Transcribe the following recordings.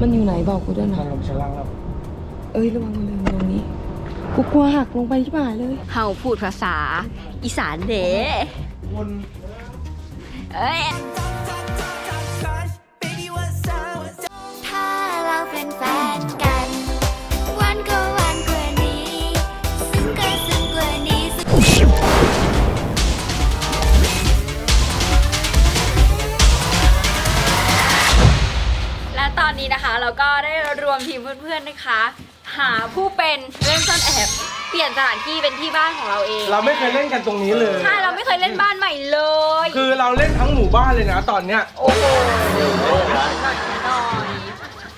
มันอยู่ไหนบอกกูด้วยนะ ทางลงชั้นล่างแล้วเอ้ยระวังมันเลยตรงนี้กูกลัวหักลงไปที่บ่ายเลย เฮาพูดภาษา อีสานเด้วน เอ้ย อนนี้นะคะ เราก็ได้รวมทีมเพื่อนๆนะคะ หาผู้เป็นเล่นซ่อนแอบเปลี่ยนสถานที่เป็นที่บ้านของเราเองเราไม่เคยเล่นกันตรงนี้เลย ใช่เราไม่เคยเล่นบ้านใหม่เลยคือเราเล่นทั้งหมู่บ้านเลยนะตอนเนี้ยโอ้โหหน่อยหน่อย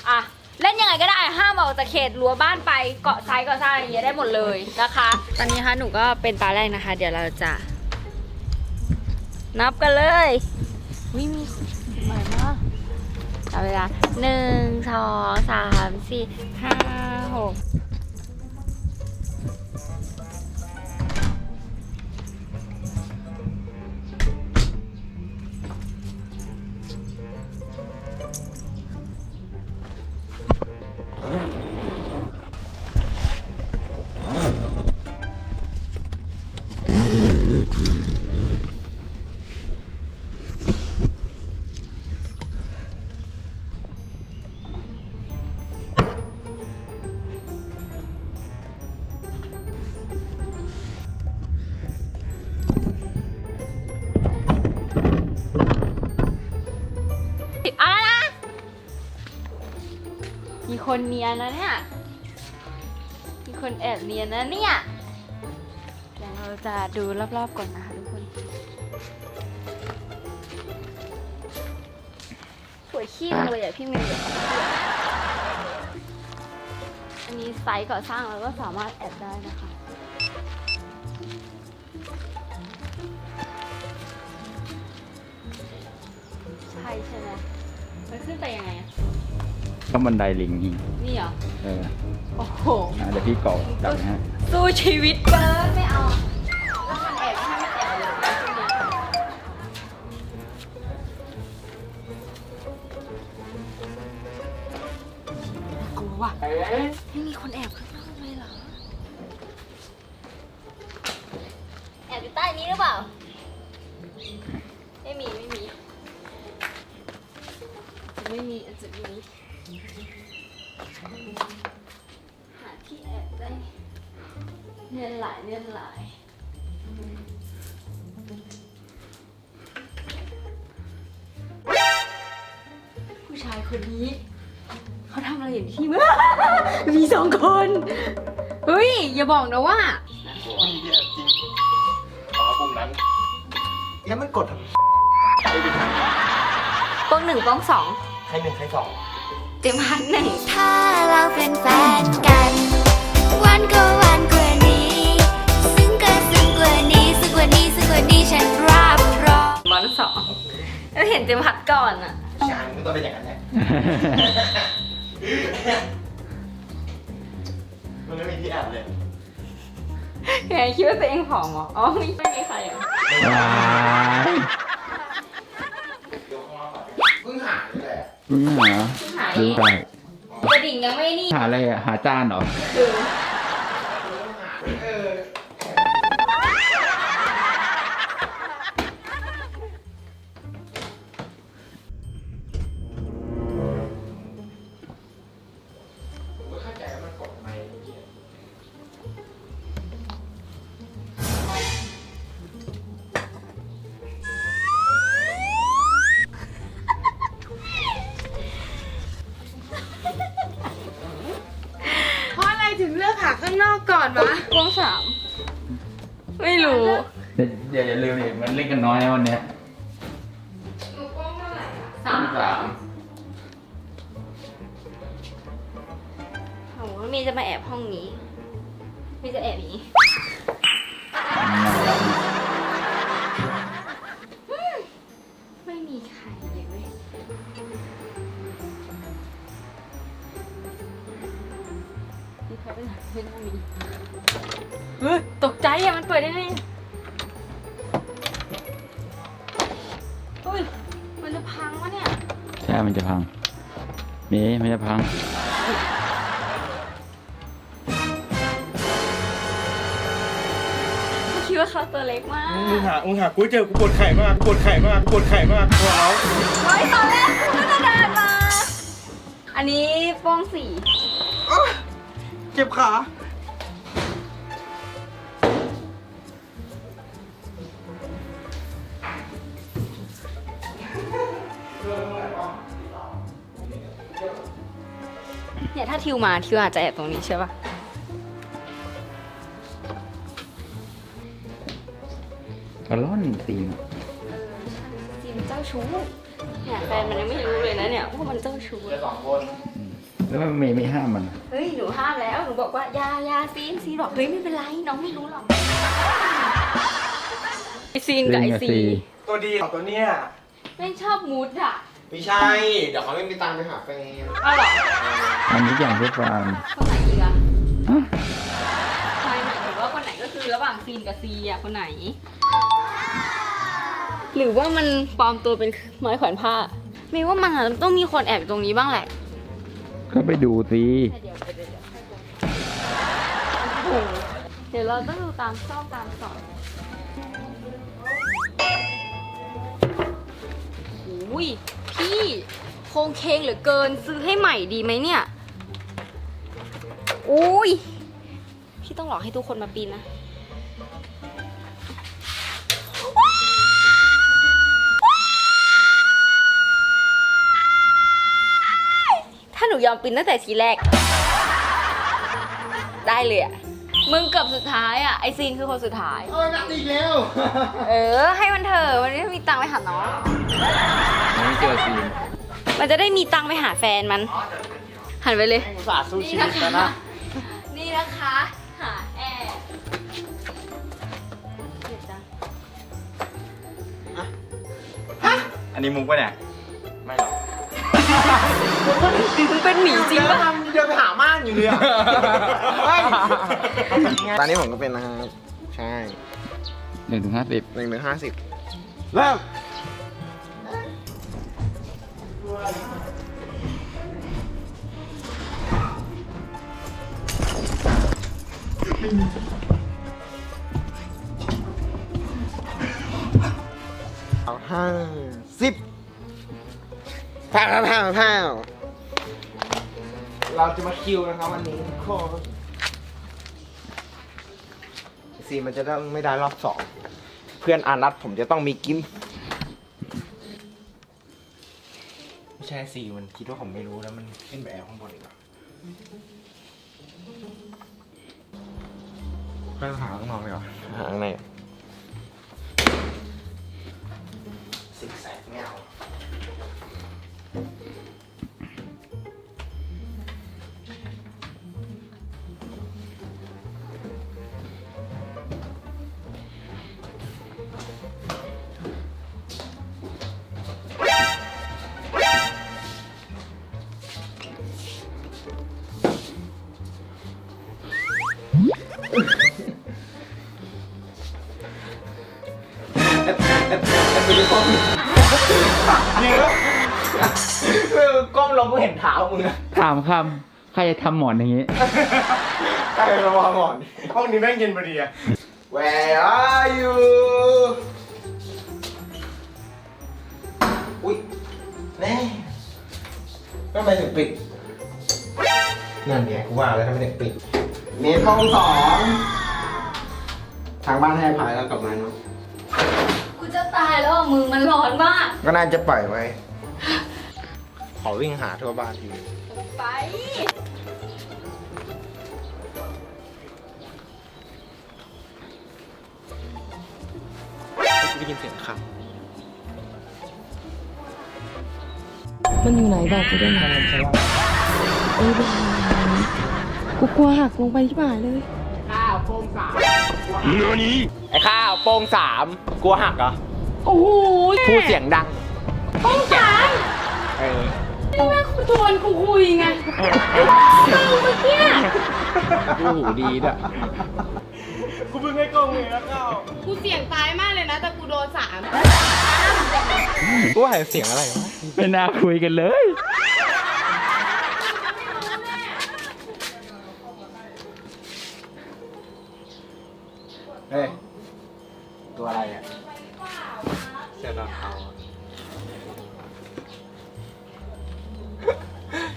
อะเล่นยังไงก็ได้ห้ามออกจากเขตรั้วบ้านไปเกาะซ้ายเกาะซ้ายอะไรอย่างเงี้ยได้หมดเลยนะคะ ตอนนี้นะคะหนูก็เป็นตาแรกนะคะ เดี๋ยวเราจะ นับกันเลยวิมีคนใหม่มาก เวลามสี่ห้าหก คนเนียนนะเนี่ย มีคนแอบเนียนนะเนี่ยเดี๋ยวเราจะดูรอบๆก่อนนะคะทุกคนสวยขี้เลยอะพี่เมย์อันนี้ไซต์ก่อสร้างเราก็สามารถแอบได้นะคะใช่ใช่ไหมมันขึ้นไปยังไง อะก็บันไดลิงนี่นี่เหรอ เออโอ้โห อะเดี๋ยวพี่เกาะดับนะฮะสู้ชีวิตเบิร์ดไม่เอา แล้วมันแอบให้มันแอบเลยนะช่วงเนี้ยกลัวว่ะไม่มีคนแอบข้างนายเนียนหลาย ผู้ชายคนนี้ เขาทำอะไรอย่างที่เมื่อ มีสองคน เฮ้ย อย่าบอกนะว่าแล้วมันกดทำไมป้องหนึ่งป้องสองใครหนึ่งใครสองเต็มพันหนึ่ง ถ้าเราเป็นแฟนกัน วันก็วันกว่านี้ ฉันรับรองบอลสองแล้วเห็นเต็มพัดก่อนอะใช่มันก็ต้องเป็นอย่างนั้นแหละ มันไม่มีที่แอบเลยแกคิดว่าตัวเองผอมเหรอ อ๋อไม่ไม่มีใครอะว้ายเพิ่งหานี่แหละมึงหาหายดูได้กระดิ่งยังไม่นี่หาอะไรอะหาจานเหรอคื เดี๋ยวอย่าลืมดิมันเล่นกันน้อยนะวันเนี้ยสามสามโอ้โหมีจะมาแอบห้องนี้ มีจะแอบอย่างนี้ ไม่มีใครเลยเว้ยมีใครเป็นไม่น่ามีเฮ้ยตกใจอะมันเปิดได้ไง มันจะพังวะเนี่ยใช่มันจะพังมีไม่จะพัง คิดว่าเขาตัวเล็กมากมึงหามึงหากูเจอกูปวดไข่มากปวดไข่มากปวดไข่มากตัวเอาเฮ้ยตอนแรกคุณก็จะเดินมา อันนี้โป้องสี เจ็บขา เนี่ยถ้าทิวมาทิวอาจจะแอบตรงนี้ใช่ปะกระล่อนตีนจีมันเจ้าชู้เนี่ยแฟนมันยังไม่รู้เลยนะเนี่ยว่ามันเจ้าชู้เจอสองคนแล้วมันไม่ไม่ห้ามมันอะเฮ้ยหนูห้ามแล้วหนูบอกว่าอยาอยาซีนซีนบอกเฮ้ยไม่เป็นไรน้องไม่รู้หรอกไอซีนกับไอซีตัวดีของตัวเนี้ยไม่ชอบมูดอะ ไม่ใช่ เดี๋ยวเขาไม่มีตังค์ไปหาแฟนอ้าวเหรออันนี้อย่างทุกฟาร์มคนไหนอีกอะฮะใช่หมายถึงว่าคนไหนก็คือระหว่างซีนกับซีอะคนไหน หรือว่ามันปลอมตัวเป็นไม้แขวนผ้ามีว่ามันอะต้องมีคนแอบอยู่ตรงนี้บ้างแหละก็ไปดูสิเดี๋ยวเดี๋ยวเดี๋ยวให้ดูโอ้โหเดี๋ยวเราต้องดูตามซอกตามสอน ยพี่โครงเคงเหลือเกินซื้อให้ใหม่ดีไหมเนี่ย อุ้ยพี่ต้องหลอกให้ทุกคนมาปีนนะถ้าหนูยอมปีนตั้งแต่ทีแรก ได้เลยอะ มึงเกือบสุดท้ายอะไอซีนคือคนสุดท้าย โอ้ยนัดอีกแล้ว เออ ให้มันเถอะมันไม่มีตังค์ไปหาน้องอันนี้เจอซีนมันจะได้มีตังค์ไปหาแฟนมัน หันไปเลย อุตส่าห์สู้ชีวิตแล้วนะ นี่นะคะ หาแอร์เดี๋ยวจ้ะอันนี้มุกปะเนี่ย ไม่หรอกมึง เป็นหมีจริงปะ เดินไปหาม่านอยู่เลยอะเฮ้ยตอนนี้ผมก็เป็นนะครับ ใช่หนึ่งถึงห้าสิบหนึ่งถึงห้าสิบเริ่มเอาห้าสิบแพ้วแพ้วแพ้ว เราจะมาคิวนะครับวันนี้ทุกคนซีมันจะต้องไม่ได้รอบสอง เพื่อนอานัทผมจะต้องมีกิน ไม่ใช่ซีมันคิดว่าผมไม่รู้แล้วมันขึ้นไปแอบข้างบนอีกแล้วก็หาข้างนอกเลยเหรอหาข้างใน มึงอะถามคำใครจะทำหมอนอย่างนี้ ใครระวังก่อนห้องนี้แม่งเย็นพอดีอะ Where are you อุ้ยแน่ก็ไปถึงปิด นั่นไงกูว่าแล้วทำไมถึงปิด เมตรห้องสองทางบ้านให้อภัยแล้วกลับมาเนาะกูจะตายแล้วอะมึงมันร้อนมาก ก็น่าจะปล่อยไว้ ขอวิ่งหาทั่วบ้านทีไปได้ยินเสียงครับ มันอยู่ไหนบอกกูด้วยนะเออบอกกูกลัวหักลงไปที่บ่ายเลย ข้าวโป้งสามไอ้ข้าวโป้งสามกลัวหักเหรอ โอ้โหพูดเสียงดังต้องสามเออ นี่แม่คุณชวนกูคุยไงเมื่อกี้ดูหูดีด้วยกูเพิ่งให้กล้องเลยแล้วก็กูเสี่ยงตายมากเลยนะ แต่กูโดนสามกูว่าเสียงอะไรวะไม่น่าคุยกันเลย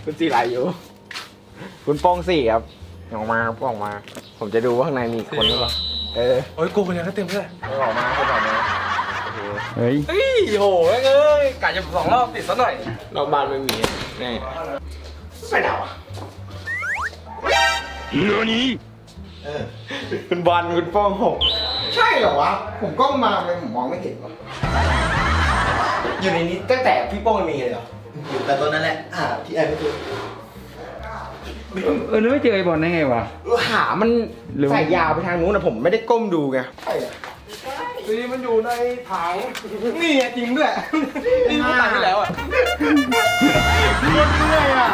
คุณสีไหลอยู่ คุณโป้องสี่ครับ ออกมาครับออกมา ผมจะดูว่าข้างในมีคนหรือเปล่าเออโอ้ยกูคนเดียวก็เต็มเลยเอาออกมาเอาออกมาโอเคเฮ้ยเฮ้ยโหเอ้ยกะจะสองรอบติดซะหน่อยนอกบ้านไม่มีแน่ไปไหนวะเออคุณบอลคุณโป้องหกใช่เหรอวะ ผมกล้องมาทำไมผมมองไม่เห็นวะอยู่ในนี้ตั้งแต่พี่โป้งมีเลยเหรอ อยู่แต่ตัวนั้นแหละอ่าที่แอบไม่ตัวเออแล้วไม่เจอไอ้บอลได้ไงวะ หามันหรือใส่ยาวไปทางนู้นนะผมไม่ได้ก้มดูไงนี่มันอยู่ในถังนี่ไงจริงด้วย นี่มันตายไปแล้วอะคนเมื่อยอะ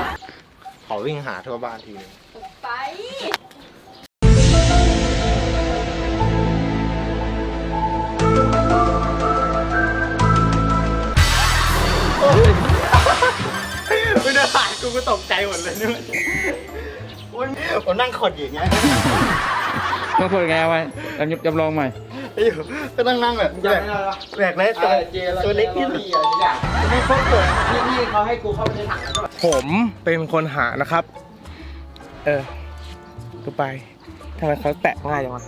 ขอวิ่งหาทั่วบ้านทีนึงไปไม่ กูก็ตกใจหมดเลยเนี่ยโอ้ยผมนั่งขดอย่างเงี้ยต้องเปิดไงไว้จำจำลองใหม่ไอ้อยู่ก็นั่งนั่งแบบแบบแบกเล็กตัวตัวเล็กที่สี่อะอย่างไม่ครบเลยที่นี่เขาให้กูเข้าไปในถังแล้วก็แบบผมเป็นคนหานะครับ เออกูไปทำไมเขาแตะง่ายจังวะ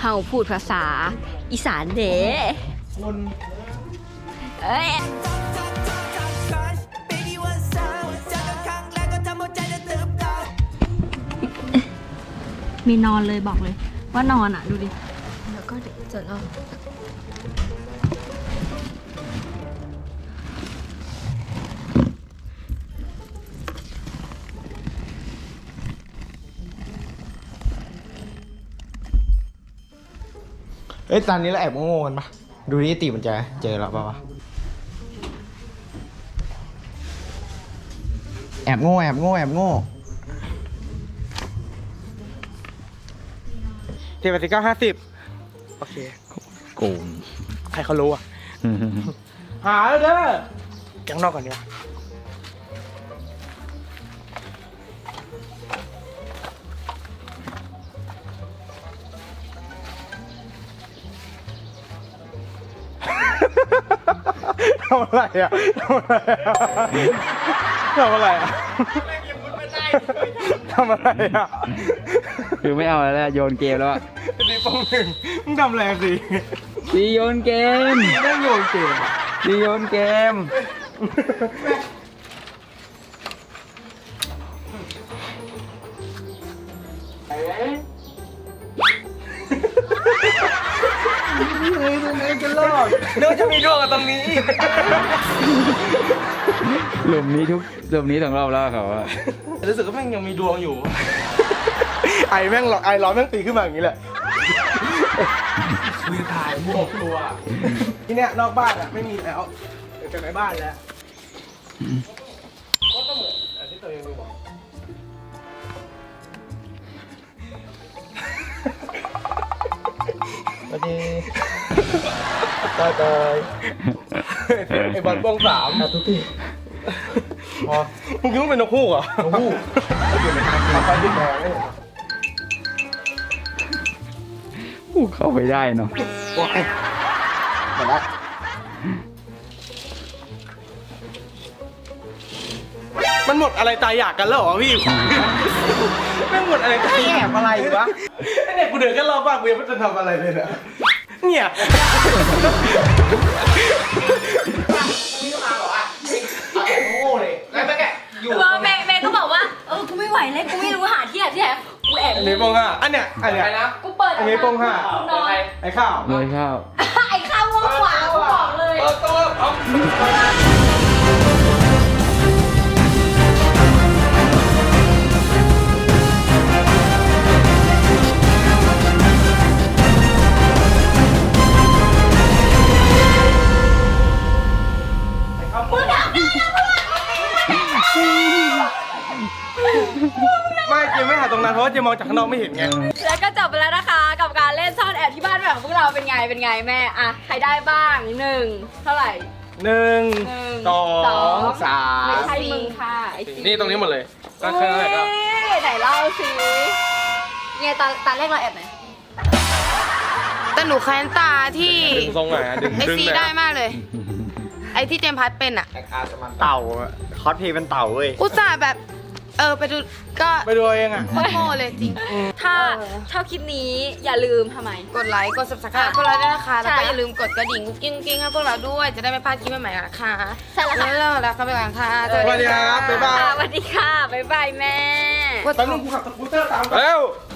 เฮาพูดภาษา อีสานเด้คนเอ้ย มีนอนเลยบอกเลย ว่านอนอะ ดูดิ แล้วก็เดี๋ยวจะเล่าเอ้ยตอนนี้เราแอบโง่ๆกันปะดูนี่ติมันจะเจอเราปะวะ แอบโง่แอบโง่แอบโง่ เจ็ดแปดสิบเก้าห้าสิบโอเค โกงใครเขารู้อะ หาแล้วเด้อยังนอกก่อนดีกว่าทำอะไรอะทำอะไรอะทำอะไรอะทำอะไรอะ คือไม่เอาแล้วแหละโยนเกมแล้วอะดีปงหนึ่งมึงทำอะไรสิดีโยนเกมไม่โยนเกมอะดีโยนเกม เนื้อจะมีดวงกับตรงนี้หลุมนี้ทุกหลุมนี้สองรอบแล้วเขาอะรู้สึกว่าแม่งยังมีดวงอยู่ ไอแม่งหรอกไอร้อนแม่งตีขึ้นมาอย่างนี้แหละคุยถ่ายบวกตัวที่เนี้ยนอกบ้านอะไม่มีแล้วเดี๋ยวจะในบ้านแล้วก็เหมือนอันที่ตัวเองดูบอกสวัสดีตายตายไอบอลป้องสามทุกทีพอมึงคิดว่าเป็นนกฮูกเหรอ นกฮูกอยู่ในทางขับไปที่แดง เลยอู้เข้าไปได้เนาะว้ายหมดละมันหมดอะไรตายอยากกันแล้วเหรอพี่ ไม่งหมดอะไรตายอยากอะไรวะเนี่ยกูเดินแค่รอบบ้านกูยังไม่จะทำอะไรเลยนะเนี่ยแอบโง่เลยแล้วแม่งอยู่ เออเมย์เมย์ก็บอกว่า เออ กูไม่ไหวเลยกูไม่รู้หาที่ไหนที่ไหน กูแอบอันนี้โป้งห้าอันเนี้ยอันเนี้ยกูเปิดอันนี้โป้งห้านอน ไอ้ข้าว เลยข้าว ไอ้ข้าวง่วงกว่ากูบอกเลย เปิดตัวเอา ว่าเจมมองจากข้างนอกไม่เห็นไงแล้วก็จบไปแล้วนะคะ กับการเล่นซ่อนแอบที่บ้านแบบของพวกเราเป็นไงเป็นไงแม่อะใครได้บ้างหนึ่งเท่าไหร่หนึ่งหนึ่งสองสาไม่มใช่มึงค่ะไอ้สี่นี่ตรงนี้หมดเลยก็แค่นั้นแหละก็อุ๊ยไหนเล่าสิไงตาตาแรกเราแอบไหนแต่หนูแค้นตาที่ดึงทรงหน่อยอะดึงไอดึงซีหน่อยได้มากเลย ไอที่เจมส์พัดเป็นอะแอคอาร์ตมันเต่าอะคอสเพลย์เป็นเต่าเว้ยอุตส่าห์แบบ เออไปดูก็ไปดูเอาเองอะ โคตรโง่เลยจริง ถ้าชอบคลิปนี้อย่าลืมทำไม กดไลค์กด subscribe พวกเราด้วยนะคะ แล้วก็ใช่ อย่าลืมกดกระดิ่งกุ๊กกิ้งกุ๊กกิ้งให้พวกเราด้วย จะได้ไม่พลาดคลิปใหม่ๆนะคะใช่แล้วค่ะแล้วเราก็ไปก่อนค่ะสวัสดีครับบ๊ายบายค่ะสวัสดีค่ะ บ๊ายบายแม่ แป๊บนึงกูขับสกูตเตอร์ตามเร็ว